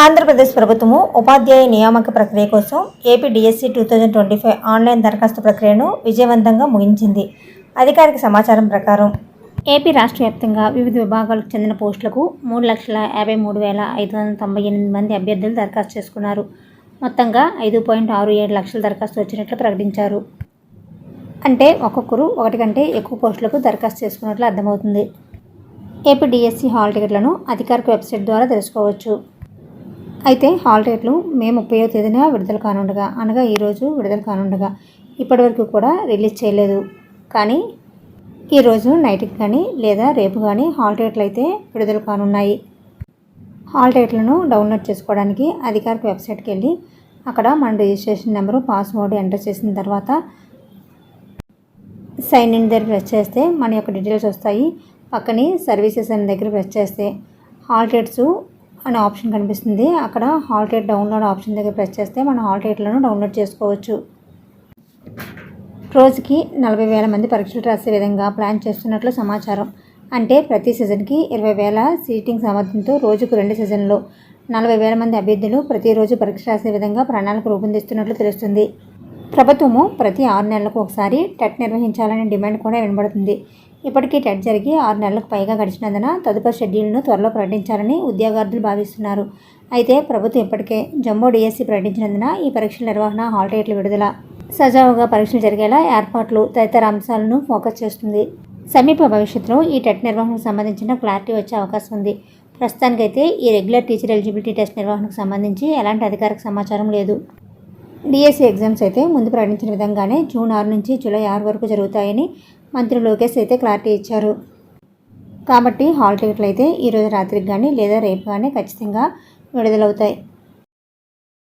ఆంధ్రప్రదేశ్ ప్రభుత్వము ఉపాధ్యాయ నియామక ప్రక్రియ కోసం AP DSC two thousand twenty five online దరఖాస్తు ప్రక్రియను విజయవంతంగా ముగించింది. అధికారిక సమాచారం ప్రకారం ఏపీ రాష్ట్ర వ్యాప్తంగా వివిధ విభాగాలకు చెందిన పోస్టులకు మూడు లక్షల యాభై మూడు వేల ఐదు వందల తొంభై ఎనిమిది మంది అభ్యర్థులు దరఖాస్తు చేసుకున్నారు. మొత్తంగా ఐదు పాయింట్ ఆరు ఏడు లక్షల దరఖాస్తు వచ్చినట్లు ప్రకటించారు. అంటే ఒక్కొక్కరు ఒకటి కంటే ఎక్కువ పోస్టులకు దరఖాస్తు చేసుకున్నట్లు అర్థమవుతుంది. ఏపీ డిఎస్సి హాల్ టికెట్లను అధికారిక వెబ్సైట్ ద్వారా తెలుసుకోవచ్చు. అయితే హాల్ రేట్లు మే ముప్పైవ తేదీన విడుదల కానుండగా అనగా ఈరోజు విడుదల కానుండగా. ఇప్పటివరకు కూడా రిలీజ్ చేయలేదు. కానీ ఈరోజు నైట్కి కానీ లేదా రేపు కానీ హాల్ రేట్లు అయితే విడుదల కానున్నాయి. హాల్ రేట్లను డౌన్లోడ్ చేసుకోవడానికి అధికారిక వెబ్సైట్కి వెళ్ళి అక్కడ మన రిజిస్ట్రేషన్ నెంబరు పాస్వర్డ్ ఎంటర్ చేసిన తర్వాత సైన్ ఇన్ దగ్గర ప్రెస్ చేస్తే మన యొక్క డీటెయిల్స్ వస్తాయి. పక్కనే సర్వీసెస్ అనే దగ్గర ప్రెస్ చేస్తే హాల్ రేట్స్ అనే ఆప్షన్ కనిపిస్తుంది. అక్కడ హాల్ టికెట్ డౌన్లోడ్ ఆప్షన్ దగ్గర ప్రెస్ చేస్తే మనం హాల్ టికెట్లను డౌన్లోడ్ చేసుకోవచ్చు. రోజుకి నలభై వేల మంది పరీక్షలు రాసే విధంగా ప్లాన్ చేస్తున్నట్లు సమాచారం. అంటే ప్రతి సీజన్కి ఇరవై వేల సీటింగ్ సామర్థ్యంతో రోజుకు రెండు సీజన్లో నలభై వేల మంది అభ్యర్థులు ప్రతిరోజు పరీక్ష రాసే విధంగా ప్రణాళిక రూపొందిస్తున్నట్లు తెలుస్తుంది. ప్రభుత్వము ప్రతి ఆరు నెలలకు ఒకసారి టెట్ నిర్వహించాలనే డిమాండ్ కూడా వినబడుతుంది. ఇప్పటికీ టెట్ జరిగి ఆరు నెలలకు పైగా గడిచినందున తదుపరి షెడ్యూల్ను త్వరలో ప్రకటించాలని ఉద్యోగార్థులు భావిస్తున్నారు. అయితే ప్రభుత్వం ఇప్పటికే జమ్మో డిఎస్సి ప్రకటించినందున ఈ పరీక్షల నిర్వహణ హాల్ టికెట్ల విడుదల. సజావుగా పరీక్షలు జరిగేలా ఏర్పాట్లు తదితర అంశాలను ఫోకస్ చేస్తుంది. సమీప భవిష్యత్తులో ఈ టెట్ నిర్వహణకు సంబంధించిన క్లారిటీ వచ్చే అవకాశం ఉంది. ప్రస్తుతానికైతే ఈ రెగ్యులర్ టీచర్ ఎలిజిబిలిటీ టెస్ట్ నిర్వహణకు సంబంధించి ఎలాంటి అధికారిక సమాచారం లేదు. డిఎస్సి ఎగ్జామ్స్ అయితే ముందు ప్రకటించిన విధంగానే జూన్ ఆరు నుంచి జూలై ఆరు వరకు జరుగుతాయని మంత్రి లోకేష్ అయితే క్లారిటీ ఇచ్చారు. కాబట్టి హాల్ టికెట్లు అయితే ఈరోజు రాత్రికి కానీ లేదా రేపు కానీ ఖచ్చితంగా విడుదలవుతాయి.